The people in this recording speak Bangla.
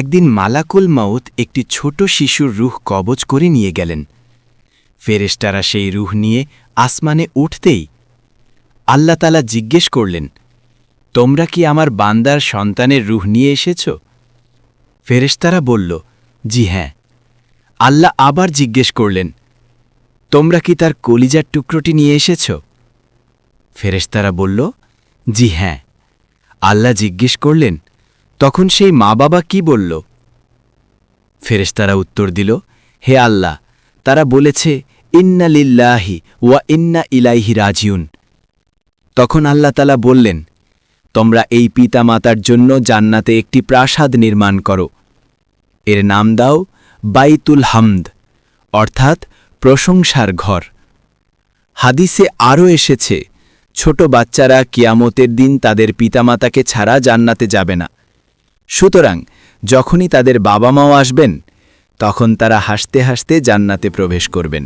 একদিন মালাকুল মাউত একটি ছোট শিশুর রুহ কবজ করে নিয়ে গেলেন। ফেরেশতারা সেই রুহ নিয়ে আসমানে উঠতেই আল্লাহ তালা জিজ্ঞেস করলেন, তোমরা কি আমার বান্দার সন্তানের রুহ নিয়ে এসেছ? ফেরেশতারা বলল, জি হ্যাঁ। আল্লাহ আবার জিজ্ঞেস করলেন, তোমরা কি তার কলিজার টুকরোটি নিয়ে এসেছ? ফেরেশতারা বলল, জি হ্যাঁ। আল্লাহ জিজ্ঞেস করলেন তখন সেই মা বাবা কি বলল? ফেরেশতারা উত্তর দিল, হে আল্লাহ, তারা বলেছে, ইন্না লিল্লাহি ওয়া ইন্না ইলাইহি রাজিউন। তখন আল্লাহ তালা বললেন, তোমরা এই পিতা মাতার জন্য জান্নাতে একটি প্রাসাদ নির্মাণ করো। এর নাম দাও বাইতুল হামদ, অর্থাৎ প্রশংসার ঘর। হাদিসে আরও এসেছে, ছোট বাচ্চারা কিয়ামতের দিন তাদের পিতামাতাকে ছাড়া জান্নাতে যাবে না। সুতরাং যখনই তাদের বাবা মাও আসবেন তখন তারা হাসতে হাসতে জান্নাতে প্রবেশ করবেন।